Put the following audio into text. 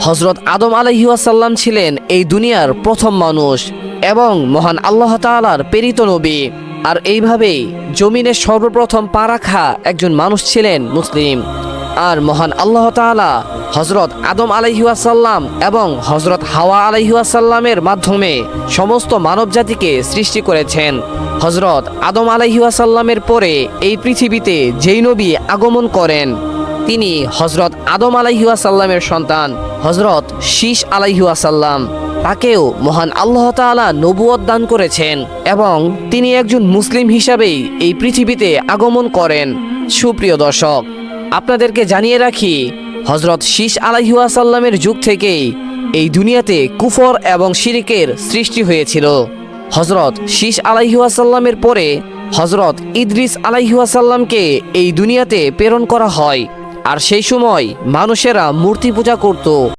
হজরত আদম আলহিউসাল্লাম ছিলেন এই দুনিয়ার প্রথম মানুষ এবং মহান আল্লাহ তাআলার প্রেরিত নবী। আর এইভাবেই জমিনের সর্বপ্রথম পা রাখা একজন মানুষ ছিলেন মুসলিম। আর মহান আল্লাহ তাআলা হজরত আদম আলাইহুয়াসাল্লাম এবং হজরত হাওয়া আলাইহুয়াসাল্লামের মাধ্যমে সমস্ত মানব জাতিকে সৃষ্টি করেছেন। হজরত আদম আলাইহুয়াসাল্লামের পরে এই পৃথিবীতে যেই নবী আগমন করেন তিনি হজরত আদম আলাইহুয়াসাল্লামের সন্তান হজরত শীষ আলাইহুয়াসাল্লাম তাকেও মহান আল্লাহ তাআলা নবুয়ত দান করেছেন এবং তিনি একজন মুসলিম হিসাবেই এই পৃথিবীতে আগমন করেন। সুপ্রিয় দর্শক, আপনাদেরকে জানিয়ে রাখি হজরত শীষ আলাইহুয়াসাল্লামের যুগ থেকেই এই দুনিয়াতে কুফর এবং শিরিকের সৃষ্টি হয়েছিল। হজরত শীষ আলাইহুয়াসাল্লামের পরে হজরত ইদ্রিস আলাইহুয়াসাল্লামকে এই দুনিয়াতে প্রেরণ করা হয়। আর সেই সময় মানুষেরা মূর্তি পূজা করত।